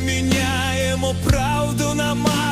міняємо правду на мать.